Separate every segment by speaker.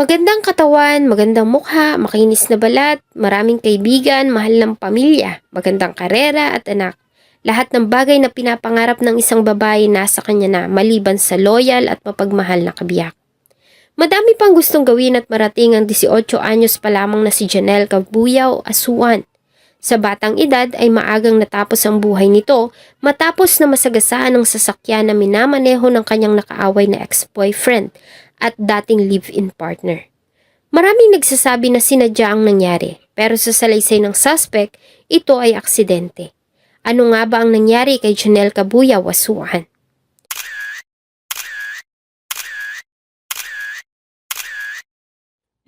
Speaker 1: Magandang katawan, magandang mukha, makinis na balat, maraming kaibigan, mahal ng pamilya, magandang karera at anak. Lahat ng bagay na pinapangarap ng isang babae nasa kanya na maliban sa loyal at mapagmahal na kabiyak. Madami pang gustong gawin at marating ang 18 anyos pa lamang na si Janelle Cabuyaw Asuan. Sa batang edad ay maagang natapos ang buhay nito matapos na masagasaan ng sasakyan na minamaneho ng kanyang nakaaway na ex-boyfriend at dating live-in partner. Maraming nagsasabi na sinadya ang nangyari, pero sa salaysay ng suspect, ito ay aksidente. Ano nga ba ang nangyari kay Janelle Cabuya Wasuan?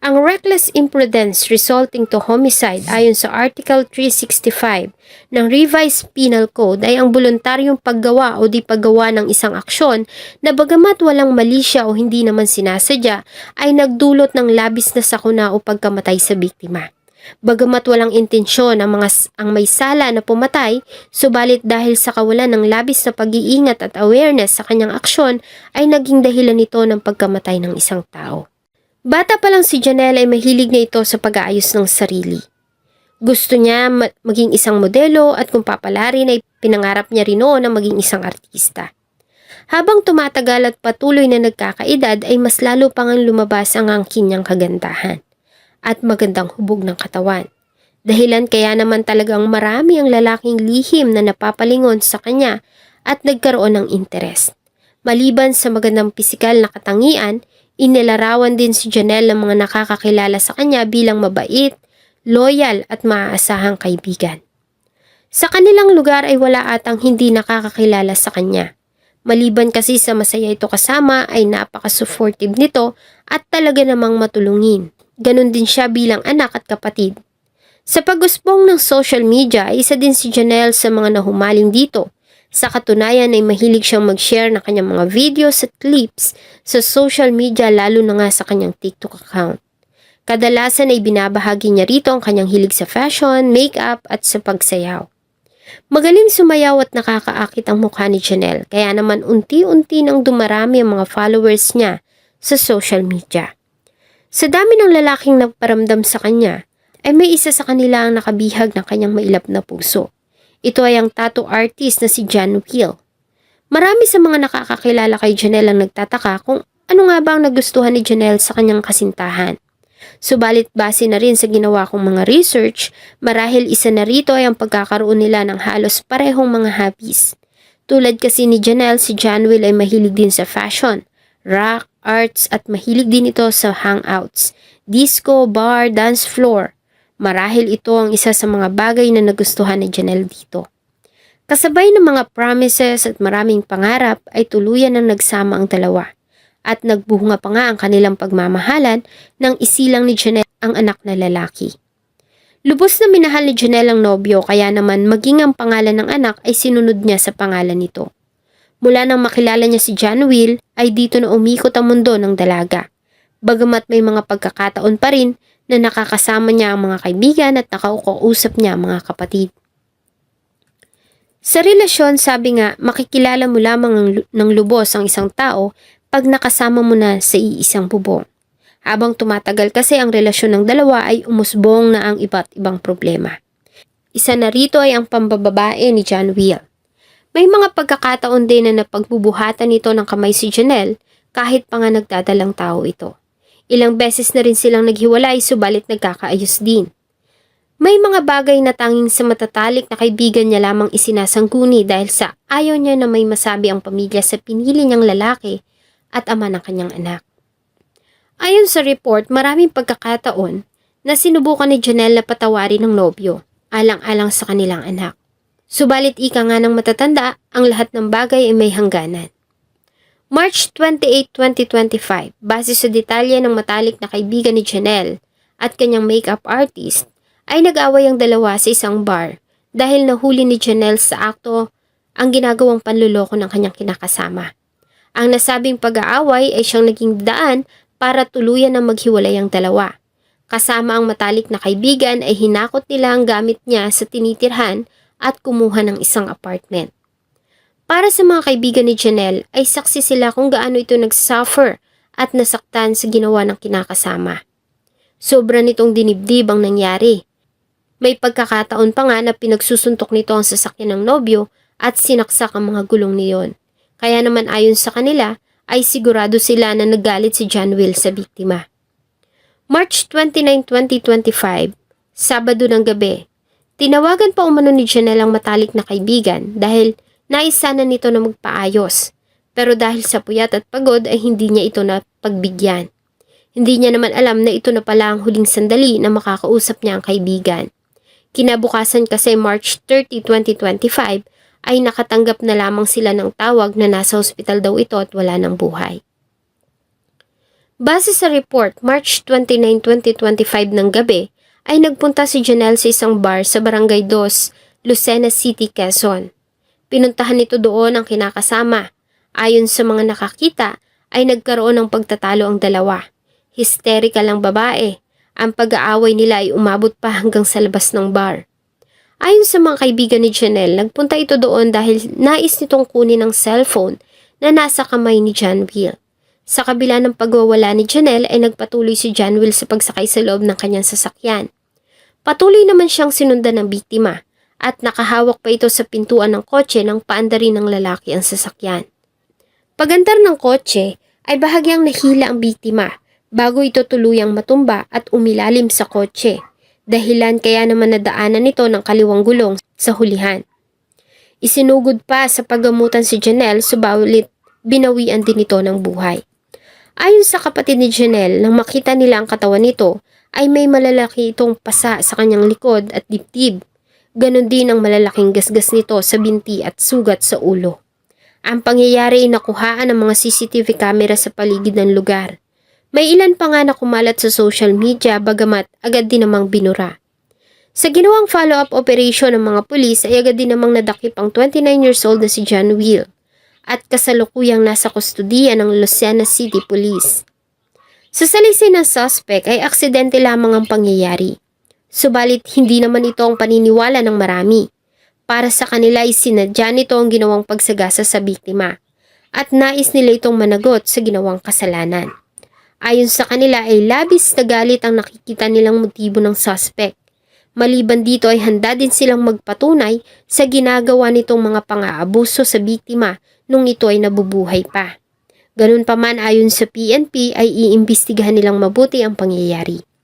Speaker 1: Ang reckless imprudence resulting to homicide ayon sa Article 365 ng Revised Penal Code ay ang voluntaryong paggawa o di paggawa ng isang aksyon na bagamat walang mali siya o hindi naman sinasadya ay nagdulot ng labis na sakuna o pagkamatay sa biktima. Bagamat walang intensyon ang mga ang may sala na pumatay, subalit dahil sa kawalan ng labis na pag-iingat at awareness sa kanyang aksyon ay naging dahilan nito ng pagkamatay ng isang tao. Bata pa lang si Janelle ay mahilig na ito sa pag-aayos ng sarili. Gusto niya ma- maging isang modelo at kung papalarin ay pinangarap niya rin noon na maging isang artista. Habang tumatagal at patuloy na nagkakaedad ay mas lalo pang ang lumabas ang angkin niyang kagandahan at magandang hubog ng katawan. Dahilan kaya naman talagang marami ang lalaking lihim na napapalingon sa kanya at nagkaroon ng interes. Maliban sa magandang pisikal na katangian, Inilarawan din si Janelle ng mga nakakakilala sa kanya bilang mabait, loyal at maaasahang kaibigan. Sa kanilang lugar ay wala atang hindi nakakakilala sa kanya. Maliban kasi sa masaya ito kasama ay napaka-supportive nito at talaga namang matulungin. Ganon din siya bilang anak at kapatid. Sa pag-usbong ng social media isa din si Janelle sa mga nahumaling dito sa katunayan ay mahilig siyang mag-share ng kanyang mga videos at clips sa social media lalo na nga sa kanyang TikTok account. Kadalasan ay binabahagi niya rito ang kanyang hilig sa fashion, makeup at sa pagsayaw. Magaling sumayaw at nakakaakit ang mukha ni Janelle kaya naman unti-unti nang dumarami ang mga followers niya sa social media. Sa dami ng lalaking nagparamdam sa kanya, ay may isa sa kanila ang nakabihag ng kanyang mailap na puso. Ito ay ang tattoo artist na si John Will. Marami sa mga nakakakilala kay Janelle ang nagtataka kung ano nga ba ang nagustuhan ni Janelle sa kanyang kasintahan. Subalit base na rin sa ginawa kong mga research, marahil isa na rito ay ang pagkakaroon nila ng halos parehong mga hobbies. Tulad kasi ni Janelle, si John Will ay mahilig din sa fashion, rock, arts at mahilig din ito sa hangouts, disco, bar, dance floor. Marahil ito ang isa sa mga bagay na nagustuhan ni Janelle dito. Kasabay ng mga promises at maraming pangarap ay tuluyan ng nagsama ang dalawa. At nagbunga pa nga ang kanilang pagmamahalan nang isilang ni Janelle ang anak na lalaki. Lubos na minahal ni Janelle ang nobyo kaya naman maging ang pangalan ng anak ay sinunod niya sa pangalan nito. Mula nang makilala niya si John Will ay dito na umikot ang mundo ng dalaga. Bagamat may mga pagkakataon pa rin na nakakasama niya ang mga kaibigan at nakaukausap niya ang mga kapatid. Sa relasyon, sabi nga, makikilala mo lamang ng, lubos ang isang tao pag nakasama mo na sa iisang bubong. Habang tumatagal kasi ang relasyon ng dalawa ay umusbong na ang iba't ibang problema. Isa na rito ay ang pambababae ni John Will. May mga pagkakataon din na napagbubuhatan nito ng kamay si Janelle kahit pa nga nagdadalang tao ito. Ilang beses na rin silang naghiwalay subalit nagkakaayos din. May mga bagay na tanging sa matatalik na kaibigan niya lamang isinasangguni dahil sa ayaw niya na may masabi ang pamilya sa pinili niyang lalaki at ama ng kanyang anak. Ayon sa report, maraming pagkakataon na sinubukan ni Janelle na patawarin ng nobyo, alang-alang sa kanilang anak. Subalit ika nga ng matatanda, ang lahat ng bagay ay may hangganan. March 28, 2025, base sa detalye ng matalik na kaibigan ni Janelle at kanyang makeup artist, ay nag-away ang dalawa sa isang bar dahil nahuli ni Janelle sa akto ang ginagawang panluloko ng kanyang kinakasama. Ang nasabing pag-aaway ay siyang naging daan para tuluyan na maghiwalay ang dalawa. Kasama ang matalik na kaibigan ay hinakot nila ang gamit niya sa tinitirhan at kumuha ng isang apartment. Para sa mga kaibigan ni Janelle ay saksi sila kung gaano ito nagsuffer at nasaktan sa ginawa ng kinakasama. Sobra nitong dinibdib ang nangyari. May pagkakataon pa nga na pinagsusuntok nito ang sasakyan ng nobyo at sinaksak ang mga gulong niyon. Kaya naman ayon sa kanila ay sigurado sila na nagalit si John Will sa biktima. March 29, 2025, Sabado ng gabi. Tinawagan pa umano ni Janelle ang matalik na kaibigan dahil nais sana nito na magpaayos. Pero dahil sa puyat at pagod ay hindi niya ito na pagbigyan. Hindi niya naman alam na ito na pala ang huling sandali na makakausap niya ang kaibigan. Kinabukasan kasi March 30, 2025 ay nakatanggap na lamang sila ng tawag na nasa ospital daw ito at wala ng buhay. Base sa report, March 29, 2025 ng gabi, ay nagpunta si Janelle sa isang bar sa Barangay 2, Lucena City, Quezon. Pinuntahan nito doon ang kinakasama. Ayon sa mga nakakita, ay nagkaroon ng pagtatalo ang dalawa. Hysterical ang babae. Ang pag-aaway nila ay umabot pa hanggang sa labas ng bar. Ayon sa mga kaibigan ni Janelle, nagpunta ito doon dahil nais nitong kunin ang cellphone na nasa kamay ni John Will. Sa kabila ng pagwawala ni Janelle ay nagpatuloy si John Will sa pagsakay sa loob ng kanyang sasakyan. Patuloy naman siyang sinundan ng biktima at nakahawak pa ito sa pintuan ng kotse nang paandarin ng lalaki ang sasakyan. Pagandar ng kotse ay bahagyang nahila ang biktima bago ito tuluyang matumba at umilalim sa kotse. Dahilan kaya naman nadaanan nito ng kaliwang gulong sa hulihan. Isinugod pa sa paggamutan si Janelle subalit binawian din ito ng buhay. Ayon sa kapatid ni Janelle, nang makita nila ang katawan nito, ay may malalaki itong pasa sa kanyang likod at dibdib. Ganon din ang malalaking gasgas nito sa binti at sugat sa ulo. Ang pangyayari ay nakuhaan ng mga CCTV camera sa paligid ng lugar. May ilan pa nga na kumalat sa social media bagamat agad din namang binura. Sa ginawang follow-up operation ng mga pulis ay agad din namang nadakip ang 29 years old na si John Will at kasalukuyang nasa kustudiya ng Lucena City Police. Sa salisay ng suspect ay aksidente lamang ang pangyayari. Subalit hindi naman ito ang paniniwala ng marami. Para sa kanila ay sinadya nito ang ginawang pagsagasa sa biktima at nais nila itong managot sa ginawang kasalanan. Ayon sa kanila ay labis na galit ang nakikita nilang motibo ng suspect. Maliban dito ay handa din silang magpatunay sa ginagawa nitong mga pang-aabuso sa biktima nung ito ay nabubuhay pa. Ganun pa man ayon sa PNP ay iimbestigahan nilang mabuti ang pangyayari.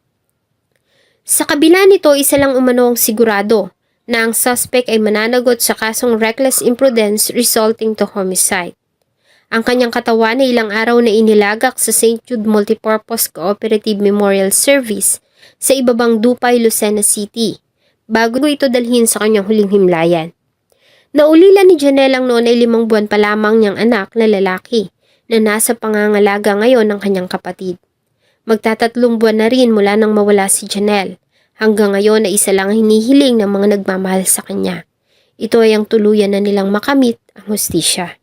Speaker 1: Sa kabila nito, isa lang umano ang sigurado na ang suspect ay mananagot sa kasong reckless imprudence resulting to homicide. Ang kanyang katawan ay ilang araw na inilagak sa St. Jude Multipurpose Cooperative Memorial Service sa ibabang Dupay, Lucena City, bago ito dalhin sa kanyang huling himlayan. Naulila ni Janelle ang noon ay limang buwan pa lamang niyang anak na lalaki na nasa pangangalaga ngayon ng kanyang kapatid. Magtatatlong buwan na rin mula nang mawala si Janelle. Hanggang ngayon ay isa lang ang hinihiling ng mga nagmamahal sa kanya. Ito ay ang tuluyan na nilang makamit ang hustisya.